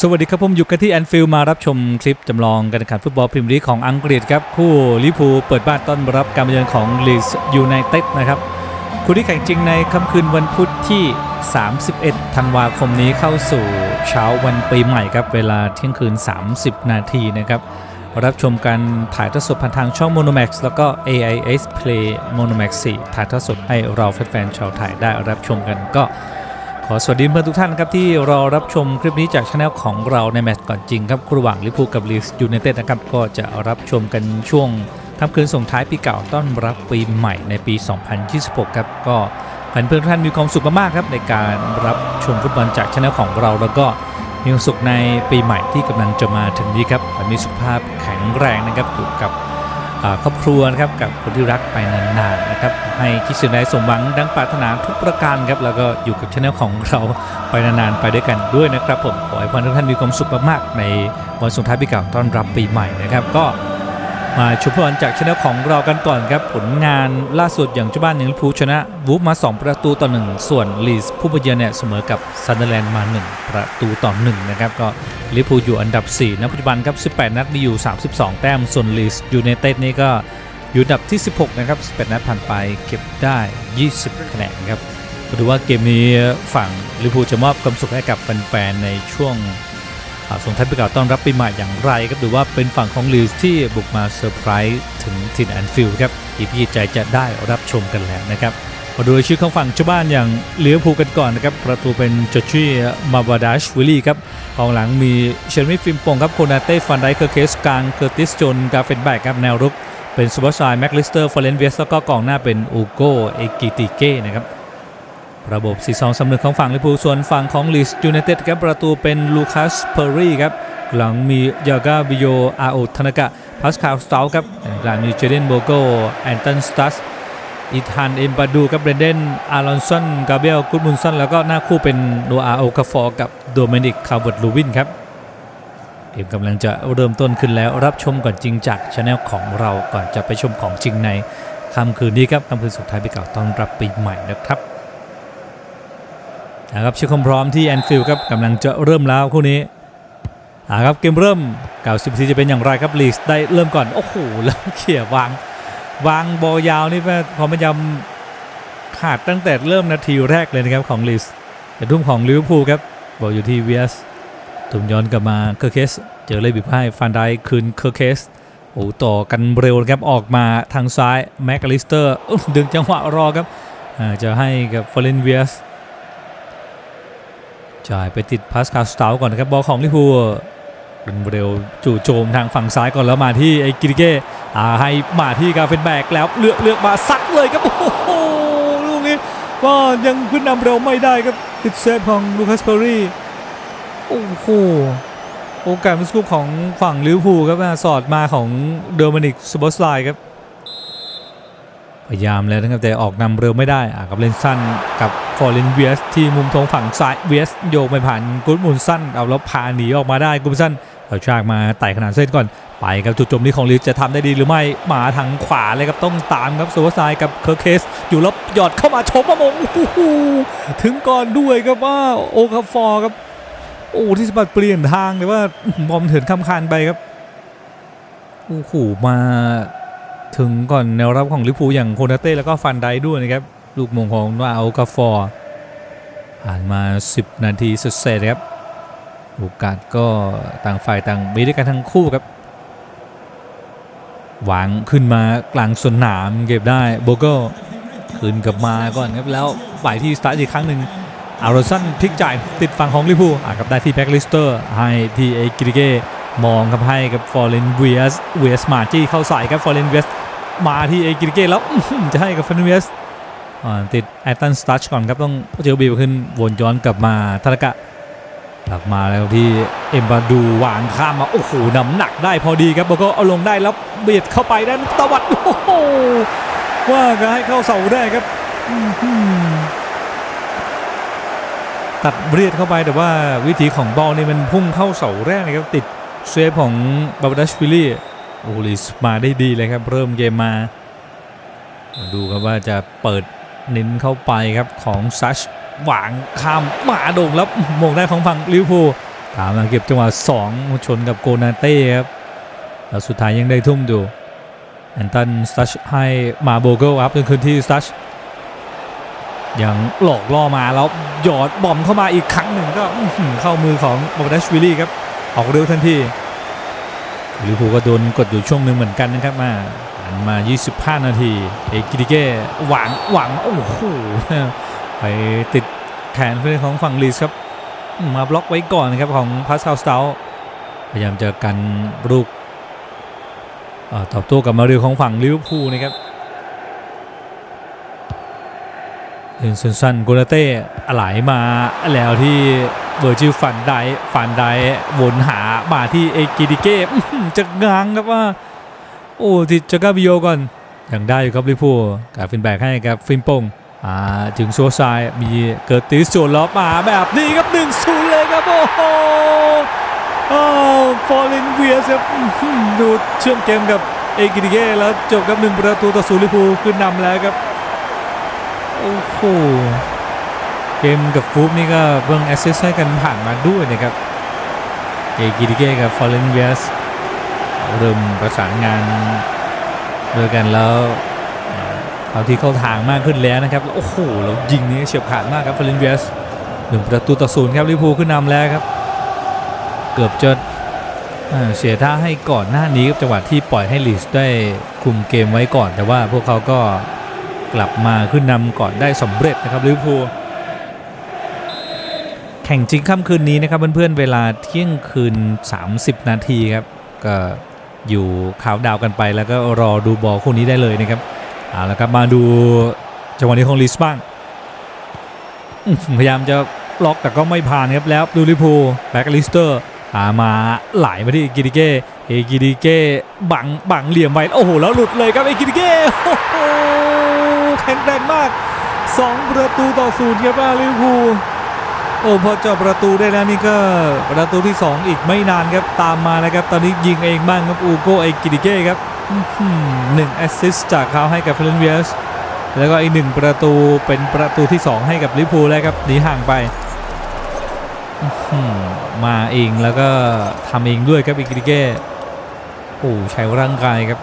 สวัสดีครับผมอยู่กันที่แอนฟิลด์มารับชมคลิปจำลองการแข่งขันฟุตบอลพรีเมียร์ลีกของอังกฤษครับ คู่ลิเวอร์พูลเปิดบ้านต้อนรับการมาเยือนของลีสยูไนเต็ดนะครับ คู่ที่แข่งจริงในค่ำคืนวันพุธที่ 31 ธันวาคมนี้เข้าสู่เช้าวันปีใหม่ครับ เวลาเที่ยงคืน 30 นาทีนะครับ รับชมการถ่ายทอดสดผ่านทางช่อง Monomax แล้วก็ AIS Play Monomax 4ถ่ายทอดสดให้เราแฟนๆชาวไทยได้รับชมกันก็ อสวัสดีเพื่อนทุกท่านครับที่รอรับชมคลิปนี้จากช anel ของเราในแมตช์ก่อนจริงครับระหว่างลิเวอร์พูลกับลีสยูไนเต็ดนะครับก็จะรับชมกันช่วงค่ำคืนส่งท้ายปีเก่าต้อนรับปีใหม่ในปี 2026 ครับก็เพื่อนเพื่อนทุกท่านมีความสุขมากๆครับในการรับชมฟุตบอลจากช anel ของเรา แล้วก็มีความสุขในปีใหม่ที่กำลังจะมาถึงนี้ครับมีสุขภาพแข็งแรงนะครับอยู่กับ ครอบครัวนะครับกับคนที่รักไปนานๆนะครับให้คิดสิ่งใดสมหวังดังปรารถนาทุกประการครับแล้วก็อยู่กับช anel ของเราไปนานๆไปด้วยกันด้วยนะครับผมขอให้ทุกท่านมีความสุขมากๆในวันส่งท้ายปีเก่าต้อนรับปีใหม่นะครับก็ มาชมฟุตบอลจากช anel ของเรากันก่อนครับ ผลงานล่าสุดอย่างเจ้าบ้านอย่างลิพูชนะ วูฟมา 2 ประตูต่อ 1 ส่วนลีสผู้มาเยือนเนี่ยเสมอกับซันเดอร์แลนด์มา 1 ประตูต่อ 1 นะครับ ก็ลิพูอยู่อันดับ4ณปัจจุบันครับ 18 นัดมีอยู่ 32 แต้ม ส่วนลีสยูไนเต็ดนี่ก็อยู่อันดับที่ 16 นะครับ 18 นัดผ่านไปเก็บได้ 20 คะแนนครับดูว่าเกมนี้ฝั่งลิพูจะมอบความสุขให้กับแฟนๆในช่วง ส่งท้ายปีเก่าต้อนรับปีใหม่อย่างไรครับหรือว่าเป็นฝั่งของลีสที่บุกมาเซอร์ไพรส์ถึงทินแอนฟิลด์ครับอีพีใจจะได้รับชมกันแล้วนะครับมาดูชื่อของฝั่งเจ้าบ้านอย่างเลี้ยวภูกันก่อนนะครับ ประตูเป็นจอร์จีมาบาดาชวิลลี่ครับกองหลังมีเชลมิฟิมปงครับโคนาเต้ฟันไดเคอร์เคสกลางเคอร์ติสโจนกาเฟนแบกครับแนวรุกเป็นซูเปอร์ไซน์แม็กลิสเตอร์ฟอร์เรนเวสแล้วก็กองหน้าเป็นอูโกเอกิติเก้นะครับ ระบบ 4-2 สำนึกของฝั่งลิเวอร์พูลส่วนฝั่งของลีสยูไนเต็ดครับประตูเป็นลูคัสเพอร์รี่ครับหลังมียากาบิโยอาโอทานากะพาสคาลสตาลครับหลังมีเจเดนโบโกแอนตันสตัสอีธานเอ็มบาดูกับเบรนเดนอารอนสันกาเบลกุดมุนสันแล้วก็หน้าคู่เป็นโนอาโอกาฟอร์กับโดเมนิกคาร์เวิร์ดลูวินครับเกมกำลังจะเริ่มต้นขึ้นแล้วรับชมก่อนจริงจากช anel ของเราก่อนจะไปชมของจริงในค่ำคืนนี้ครับค่ำคืนสุดท้ายปีเก่าต้อนรับปีใหม่นะครับ นะครับเชื่อความพร้อมที่แอนฟิลด์ครับกำลังจะเริ่มแล้วคู่นี้อ่าครับเกมเริ่ม90นาทีจะเป็นอย่างไรครับลีสได้เริ่มก่อน โอ้โหแล้วเขี่ยวาง วางบอลยาวนี่แม่ความพยายามขาดตั้งแต่เริ่มนาทีแรกเลยนะครับของลิสแต่ทุ่มของลิเวอร์พูลครับบอลอยู่ที่เวียสถุมย้อนกลับมาเคอร์เคสเจอเลยบิบให้ฟันได้คืนเคอร์เคสโอ้ต่อกันเร็วครับออกมาทางซ้ายแม็กอลิสเตอร์ดึงจังหวะรอครับจะให้กับฟอร์เรนเวียส จ่ายไปติดพาสคาสตาลก่อนนะครับบอลของลิวพูลดึงเร็วจู่โจมทางฝั่งซ้ายก่อนแล้วมาที่ไอ้กิริเก้อาให้มาที่กาเฟนแบกแล้วเลือกเลือกมาซัดเลยครับโอ้โหลูกนี้ก็ยังขึ้นนำเร็วไม่ได้ครับติดเซฟของลูคัสเพอร์รี่โอ้โหโอกาสมื่อสักครู่ของฝั่งลิเวอร์พูลครับสอดมาของเดอร์มานิกสบอสไลน์ครับ พยายามแล้วนะครับแต่ออกนำเร็วไม่ได้กับเลนสั้นกับฟอร์เรนเวียสที่มุมทงฝั่งซ้ายเวียสโยกไปผ่านกุดมุนสั้นเอาแล้วพาหนีออกมาได้กุดมุนสั้นเอาชากมาไต่ขนาดเส้นก่อนไปครับจุดจมนี้ของลิสจะทำได้ดีหรือไม่มาทางขวาเลยครับต้องตามครับโซวาไซายกับเคอร์เคสอยู่แล้วหยอดเข้ามาชมมามงถึงก่อนด้วยครับว่าโอคาฟอร์ครับโอ้ที่สะบัดเปลี่ยนทางเลยว่าบอมเถินคำคานไปครับโอ้โหมา ถึงก่อนแนวรับของลิเวอร์พูอย่างโคนาเต้แล้วก็ฟันไดด้วยนะครับลูกมงของนาอัลกาฟอร์ผ่านมา 10 นาทีสุดเศษครับโอกาสก็ต่างฝ่ายต่างมีด้วยกันทั้งคู่ครับหวางขึ้นมากลางสนามเก็บได้โบโกคืนกลับมาก่อนครับแล้วไปที่สตาร์ทอีกครั้งหนึ่งอารอนสันพลิกจ่ายติดฝั่งของลิพูอะกับได้ที่แบ็กลิสเตอร์ให้ที่เอกิริเก้มองครับให้กับฟอร์เรนเวียสเวียสมาจี้เข้าใส่ครับฟอร์เรนเวียส มาที่เอกิริเกแล้วจะให้กับฟอร์เรนเวสติดแอตตันสตัชก่อนครับ ต้องเจอบีบขึ้นวนย้อนกลับมาทารากะกลับมาแล้วที่เอ็มบาดูวางข้ามมา โอ้โหน้ำหนักได้พอดีครับแล้วก็เอาลงได้แล้วเบียดเข้าไปด้านตวัดโอ้โหว่าก็ให้เข้าเสาได้ครับตัดเบียดเข้าไปแต่ว่าวิธีของบอลนี่มันพุ่งเข้าเสาแรกนะครับติดเซฟของบาบาดัชวิลลี่ อลิสมาได้ดีเลยครับ เริ่มเกมมา ดูครับว่าจะเปิดเน้นเข้าไปครับของซัชหวางข้ามหมาโด่งแล้วมงได้ของฝั่งลิเวอร์พูลตามมาเก็บจังหวะ2ชนกับโกนาเต้ครับแล้วสุดท้ายยังได้ทุ่มดูแอนตันสัชให้มาโบเกิลครับเป็นคืนที่สัชยังหลอกล่อมาแล้วหยอดบอมเข้ามาอีกครั้งหนึ่งก็เข้ามือของบอดัชวิลลี่ครับ ออกเร็วทันที ลิเวอร์พูลก็โดนกดอยู่ช่วงหนึ่งเหมือนกันนะครับมาอ่านมา 25 นาที เอกิติเก้หวังหวังโอ้โหไปติดแขนเพื่อนของฝั่งลีสครับ มาบล็อกไว้ก่อนนะครับของพาสคาลสตาพยายามจะกันลูกตอบโต้กับมาเรียของฝั่งลิเวอร์พูลนะครับ เอ็นซนสันโกลาเต้ไหลมาแล้วที่เบอร์จิลฟันไดฟันไดวนหามาที่เอกิดิเก้จะง้างครับว่า โอ้ติดจากาบิโยก่อนยังได้อยู่ครับลิพูกับฟินแบกให้กับฟินปงอ่าถึงโซซายมีเกิดติสโจนล็อมาแบบนี้ครับ1นศูนย์เลยครับโอ้โหโอ้ฟอร์ลินเวียสครับดูเชื่อมเกมกับเอกิติเก้แล้วจบกับหนึ่งประตูต่อศูนย์ลิพูขึ้นนำแล้วครับ โอ้โหเกมกับฟูฟนี่ก็เพิ่งแอสซิสต์ให้กันผ่านมาด้วยนะครับเอกิติเก้กับฟอร์ลินเวียสเริ่มประสานงานด้วยกันแล้วเอาที่เข้าทางมากขึ้นแล้วนะครับ โอ้โหแล้วยิงนี้เฉียบขาดมากครับฟอร์ลินเวสหนึ่งประตูต่อศูนย์ครับลิเวอร์พูลขึ้นนำแล้วครับ เกือบจะเสียท่าให้ก่อนหน้านี้ครับจังหวะที่ปล่อยให้ลีสได้คุมเกมไว้ก่อน แต่ว่าพวกเขาก็ กลับมาขึ้นนำก่อนได้สำเร็จนะครับลิเวอร์พูลแข่งจริงค่ำคืนนี้นะครับเพื่อนๆเวลาเที่ยงคืน 30 นาทีครับก็อยู่ข่าวดาวกันไปแล้วก็รอดูบอลคู่นี้ได้เลยนะครับเอาละครับมาดูจังหวะนี้ของลิสบ้างพยายามจะล็อกแต่ก็ไม่ผ่านครับแล้วดูลิพูแบ็กลิสเตอร์หามาไหลมาที่กิดิเก้เอกิดิเก้บังบังเหลี่ยมไว้โอ้โหแล้วหลุดเลยครับเอกิดิเก้โอ้โห แข็งแกร่งมาก 2 ประตูต่อศูนย์ครับลิเวอร์พูลโอ้พอเจาะประตูได้แล้วนี่ก็ประตูที่ 2 อีกไม่นานครับตามมานะครับ ตอนนี้ยิงเองบ้างครับอูโกเอกิดิเก้ครับหนึ่งแอสซิสต์จากเขาให้กับเฟรนเวียสแล้วก็อีกหนึ่งประตูเป็นประตูที่ 2 ให้กับลิเวอร์พูลแล้วครับหนีห่างไปมาเองแล้วก็ทำเองด้วยครับอิกิริเก้โอ้ใช้ร่างกายครับ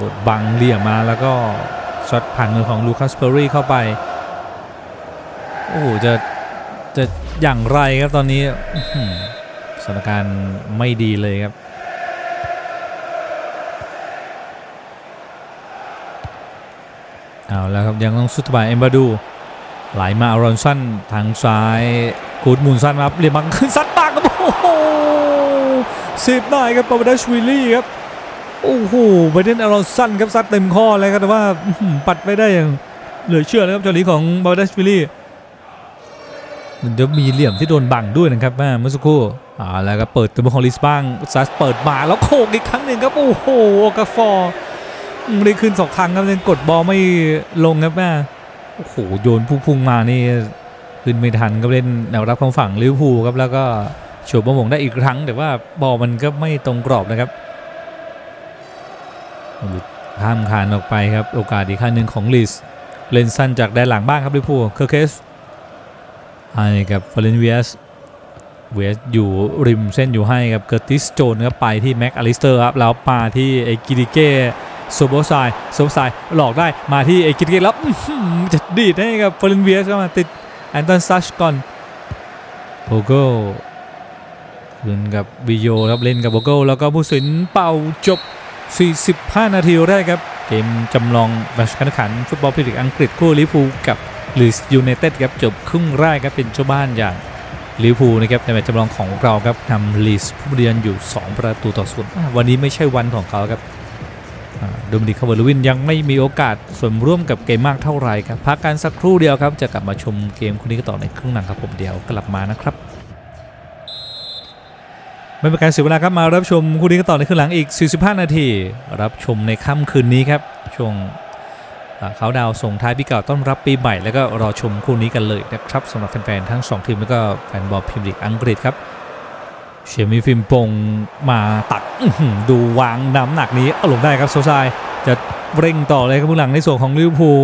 บดบังเหลี่ยมมาแล้วก็ ช็อตผ่านมือของลูคัสเพอร์รี่เข้าไป โอ้โหจะจะอย่างไรครับตอนนี้สถานการณ์ไม่ดีเลยครับ เอาแล้วครับยังต้องสุดบายเอ็มบาดูไหลมาอารอนสันทางซ้ายกูดมูนสันครับเรียบังขึ้นซัดปากครับโอ้โหสิบได้ครับปาบดัชวิลลี่ครับ โอ้โหไบเดนอารอนสันครับซัดเต็มข้อเลยครับแต่ว่าปัดไปได้อย่างเหลือเชื่อนะครับจังหวะนี้ของปาบดัชวิลลี่มันจะมีเหลี่ยมที่โดนบังด้วยนะครับแม่เมื่อสักครู่อ่าแล้วก็เปิดตัวของลิสบ้างซัสเปิดมาแล้วโขกอีกครั้งหนึ่งครับโอ้โหโอกาฟอร์ไม่ได้ขึ้นสองครั้งครับยังกดบอลไม่ลงครับแม่โอ้โหโยนพุ่งมานี่ขึ้นไม่ทันก็เล่นแนวรับของฝั่งลิเวอร์พูลครับแล้วก็โฉบบอลหมงได้อีกครั้ง แต่ว่าบอลมันก็ไม่ตรงกรอบนะครับ หลุดข้ามคานออกไปครับ โอกาสอีกครั้งหนึ่งของลิสเลนสั้นจากแดนหลังบ้างครับลิพูเคอร์เคสให้กับฟาเรนเวียสเวสอยู่ริมเส้นอยู่ให้กับเกอร์ติสโจนครับไปที่แม็กอลิสเตอร์ครับแล้วมาที่ไอกิดิเก้โซโบไซโซโบไซหลอกได้มาที่เอกิตเกตแล้วจะดีดให้กับเฟรนเวียสเข้ามาติดแอนตันซัชก่อนโบโก้คืนกับบิโยครับเล่นกับโบโก้แล้วก็ผู้สินเป่าจบ 45 นาทีแรกครับ เกมจำลองแมตช์การแข่งขันฟุตบอลพรีเมียร์อังกฤษคู่ลิเวอร์พูลกับลีสยูไนเต็ดครับจบครึ่งแรกครับเป็นเจ้าบ้านอย่างลิเวอร์พูลนะครับในแมตช์จำลองของเราครับนำลีสผู้เรียนอยู่ 2 ประตูต่อศูนย์วันนี้ไม่ใช่วันของเขาครับโดมินิกคาร์เวลวินยังไม่มีโอกาสส่วนร่วมกับเกมมากเท่าไหร่ครับพักกันสักครู่เดียวครับจะกลับมาชมเกมคู่นี้กันต่อในครึ่งหลังครับผมเดียวกลับมานะครับ ไม่เป็นการเสียเวลาครับมารับชมคู่นี้กันต่อในครึ่งหลังอีก 45 นาที รับชมในค่ำคืนนี้ครับช่วงอ่าเขาดาวส่งท้ายปีเก่าต้อนรับปีใหม่ แล้วก็รอชมคู่นี้กันเลยนะครับสำหรับแฟนๆทั้งสองทีมแล้วก็แฟนบอลพรีเมียร์ลีกอังกฤษครับเชมีฟิมปงมาตัดดูวางน้ำหนักนี้เอาลงได้ครับโซซายจะเร่งต่อเลยครับผู้หลังในส่วนของลิเวอร์พูล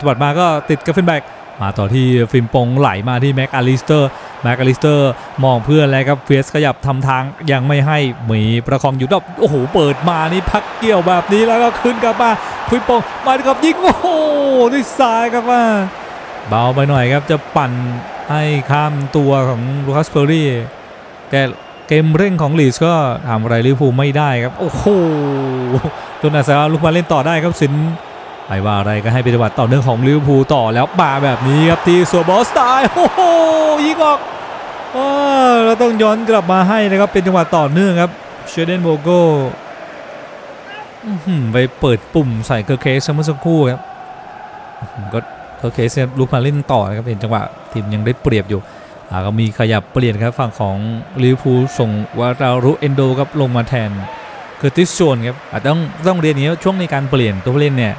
ตวัดมาก็ติดกับเฟนแบ็ก มาต่อที่ฟิมปงไหลมาที่แม็กอาลิสเตอร์แม็กอาลิสเตอร์มองเพื่อนแล้วครับเฟียสขยับทำทางยังไม่ให้หมีประคองอยู่รอบโอ้โหเปิดมานี่พักเกี่ยวแบบนี้แล้วก็ขึ้นกลับมาฟิมปงมาดีครับยิงโอ้โหด้วยซ้ายครับว่าเบาไปหน่อยครับจะปั่นให้ข้ามตัวของลูคัสเปอรี่แต่เกมเร่งของลีสก็ทำอะไรลิเวอร์พูไม่ได้ครับ โอ้โหตัวนาซาลุกมาเล่นต่อได้ครับสิน ไม่ว่าอะไรก็ให้ป็นจังหวะต่อเนื่องของลิเวอร์พูลต่อแล้วมาแบบนี้ครับที่โซบอสตล์โอ้โหยิงออกว้วเราต้องย้อนกลับมาให้นะครับเป็นจังหวะต่อเนื่องครับเชเดนโบโก้ไปเปิดปุ่มใส่เคอร์เคสเมื่อสักครู่ครับก็เคอร์เคสลุกมาเล่นต่อนะครับเป็นจังหวะทีมยังได้เปรียบอยู่ก็มีขยับเปลี่ยนครับฝั่งของลิเวอร์พูลส่งวารารุเอนโดครับลงมาแทนเคอร์ติสโจนครับอาจต้องต้องเรียนอย่างนี้ช่วงในการเปลี่ยนตัวผู้เล่นเนี่ย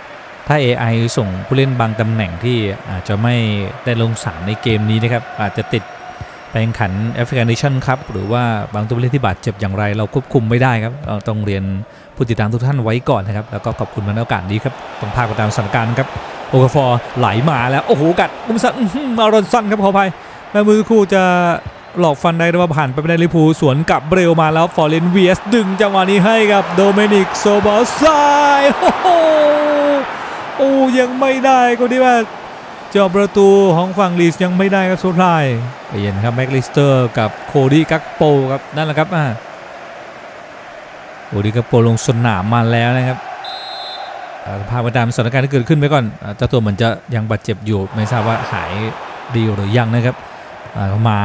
ถ้า AI ส่งผู้เล่นบางตำแหน่งที่อาจจะไม่ได้ลงสนามในเกมนี้นะครับ อาจจะติดไปแข่งขันแอฟริกันเนชั่นครับ หรือว่าบางตัวผู้เล่นที่บาดเจ็บอย่างไร เราควบคุมไม่ได้ครับเราต้องเรียนผู้ติดตามทุกท่านไว้ก่อนนะครับ แล้วก็ขอบคุณมาในโอกาสนี้ครับต้องพาไปตามสถานการณ์ครับโอกาฟอร์ไหลมาแล้ว โอ้โห กัดมุมสั้นอื้อหือมารอนสั้นครับขออภัยแม่มือคู่จะหลอกฟันได้แต่ว่าผ่านไปไม่ได้ลิเวอร์พูสวนกลับเร็วมาแล้วฟอร์เรนเวียสดึงจังหวะนี้ให้กับโดเมนิกโซบอสไซโอ้โห โอ้ยังไม่ได้ก็ดีว่าเจาะประตูของฝั่งลีสยังไม่ได้ครับสุดท้ายไปเย็นครับแม็กลิสเตอร์กับโคดี้กักโปครับนั่นแหละครับอ่าโคดี้กักโปลงสนามมาแล้วนะครับอ่าพาไปตามสถานการณ์ที่เกิดขึ้นไปก่อนเจ้าตัวเหมือนจะยังบาดเจ็บอยู่ไม่ทราบว่าหายดีหรือยังนะครับมา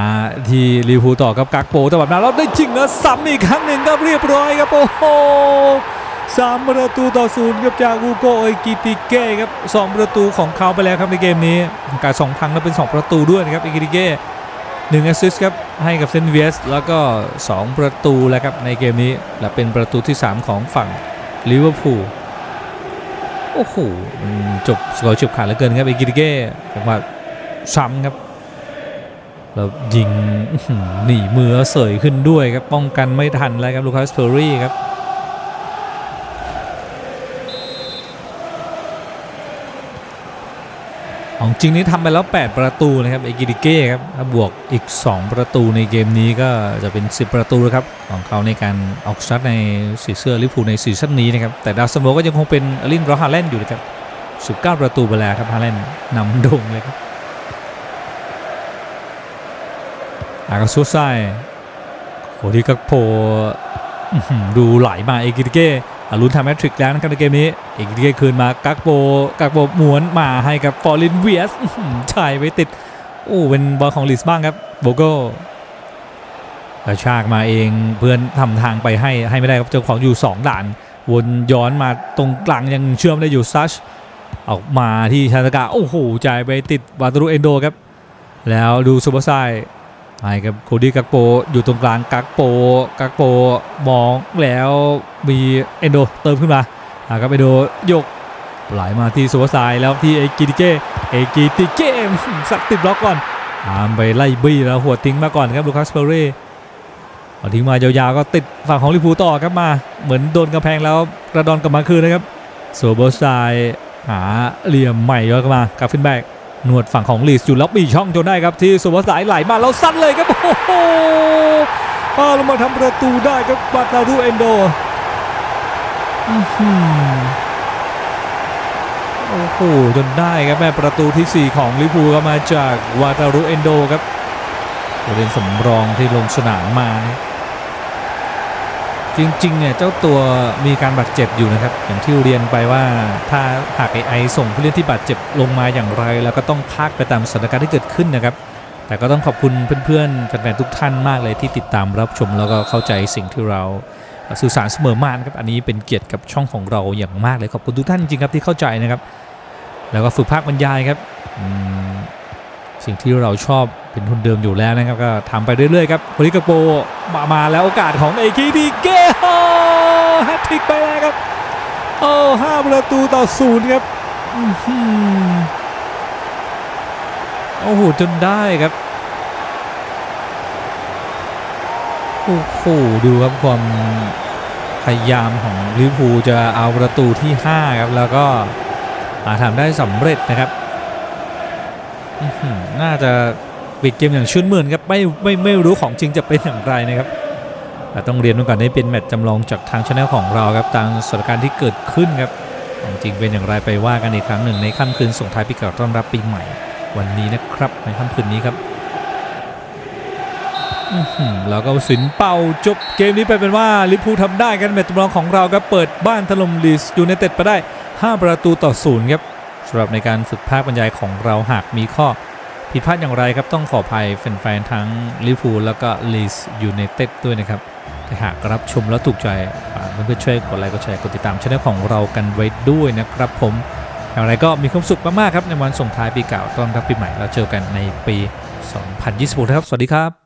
ที่ลิวอร์พูต่อกับกักโปแต่แบบนั้นเราได้จริงแล้วซ้ำอีกครั้งหนึ่งครับเรียบร้อยครับโอ้โห สามประตูต่อศูนย์ครับจากอูโกโอยกิติเก้ครับสองประตูของเขาไปแล้วครับในเกมนี้การสองครั้งแล้วเป็น 2 ประตูด้วยนะครับอิกิติเก้หนึ่งแอสซิสต์ครับให้กับเซนเวียสแล้วก็ 2 ประตูแล้วครับในเกมนี้และเป็นประตูที่ 3 ของฝั่งลิเวอร์พูลโอ้โหจบสกอร์เฉียบขาดเหลือเกินครับอิกิติเก้จังหวะซ้ำครับแล้วยิงอื้อหือหนีมือเสยขึ้นด้วยครับป้องกันไม่ทันแล้วครับลูคัสเฟอร์รี่ครับ ของจริงนี่ทำไปแล้ว 8 ประตูนะครับเอกิดิเก้ครับถ้าบวกอีก 2 ประตูในเกมนี้ก็จะเป็น 10 ประตูแล้วครับของเขาในการออกสตาร์ทในสีเสื้อลิเวอร์พูในซีซั่นนี้นะครับแต่ดาวซันโวก็ยังคงเป็นอลินรอฮาแลนด์อยู่นะครับ 19 ประตูไปแล้วครับฮาแลนด์นำโด่งเลยครับอากาซูไซโคดีกักโพดูไหลมาเอกิดิเก้ อารุนทำแมทริกแล้วนะครับในเกมนี้เอกเกคืนมากักโบกักโบหมวนมาให้กับฟอร์ลินเวียสชายไว้ติดโอ้เป็นบอลของลิสบ้างครับโบโก้กระชากมาเองเพื่อนทำทางไปให้ให้ไม่ได้ครับเจ้าของอยู่ 2 ด่าน วนย้อนมาตรงกลางยังเชื่อมได้อยู่ซัชออกมาที่ชาตากาโอ้โหจ่ายไปติดวาตารุเอนโดครับ แล้วดูซูเปอร์ไซ ให้กับโคดี้กักโปอยู่ตรงกลางกักโปกักโปมองแล้วมีเอนโดเติมขึ้นมาอ่าครับเอนโดยกไหลมาที่ซูเปอร์ไซแล้วที่เอกิติเกเอกิติเกสักติดบล็อกก่อนตามไปไล่บี้แล้วหัวทิ้งมาก่อนครับลูคัสเปเร่เอทิ้งมายาวๆก็ติดฝั่งของลิเวอร์พูต่อครับมา เหมือนโดนกระแพงแล้วกระดอนกลับมาคืนนะครับซูเปอร์ไซหาเหลี่ยมใหม่ย้อนกลับมากราฟินแบก นวดฝั่งของลีสอยู่แล้วปีช่องจนได้ครับที่สุภาสายไหลมาแล้วสั้นเลยครับโอ้โหป้าลงมาทำประตูได้ครับบาตารุเอนโดอื้อหือโอ้โหจนได้ครับแม่ประตูทีสี่ 4 ของลิพูก็มาจากวาตารุเอนโดครับผู้เล่นสำรองที่ลงสนามมานะ จริงๆเนี่ยเจ้าตัวมีการบาดเจ็บอยู่นะครับ อย่างที่เรียนไปว่าถ้าหากไอส่งผู้เล่นที่บาดเจ็บลงมาอย่างไร แล้วก็ต้องพากไปตามสถานการณ์ที่เกิดขึ้นนะครับ แต่ก็ต้องขอบคุณเพื่อนๆแฟนๆทุกท่านมากเลยที่ติดตามรับชมแล้วก็เข้าใจสิ่งที่เราสื่อสารเสมอมานะครับอันนี้เป็นเกียรติกับช่องของเราอย่างมากเลยขอบคุณทุกท่านจริงครับที่เข้าใจนะครับ แล้วก็ฝึกภาคบรรยายครับอืม สิ่งที่เราชอบเป็นทุนเดิมอยู่แล้วนะครับก็ทำไปเรื่อยๆครับโคลิกาโปมามาแล้วโอกาสของเอคิดีเกโอแฮตทริกไปแล้วครับโอ้ห้าประตูต่อศูนย์ครับโอ้โหจนได้ครับโอ้โหดูครับความพยายามของลิเวอร์พูลจะเอาประตูที่ 5 ครับ แล้วก็อาทำได้สำเร็จนะครับ น่าจะปิดเกมอย่างชื่นมื่นครับไม่ไม่ไม่รู้ของจริงจะเป็นอย่างไรนะครับแต่ต้องเรียนก่อนนี่เป็นแมตช์จำลองจากทางช anel ของเราครับตามสถานการณ์ที่เกิดขึ้นครับของจริงเป็นอย่างไรไปว่ากันอีกครั้งหนึ่งในค่ำคืนส่งท้ายปีเก่าต้อนรับปีใหม่ วันนี้นะครับในค่ำคืนนี้ครับแล้วก็สินเป่าจบเกมนี้ไปเป็นว่าลิเวอร์พูลทำได้กันแมตช์จำลองของเราครับเปิดบ้านถล่มลีสยูไนเต็ดไปได้ 5 ประตูต่อศูนย์ครับ สำหรับในการฝึกภาคบรรยายของเราหากมีข้อผิดพลาดอย่างไรครับต้องขออภัยแฟนๆทั้งลิเวอร์พูแล้วก็ลีสยูไนเต็ดด้วยนะครับถ้าหากรับชมแล้วถูกใจเพื่อนๆช่วยกดไลค์กดแชร์กดติดตามช่องของเรากันไว้ด้วยนะครับผมอย่างไรก็มีความสุขมากๆครับในวันส่งท้ายปีเก่าต้อนรับปีใหม่แล้วเจอกันในปี 2026นะครับ สวัสดีครับ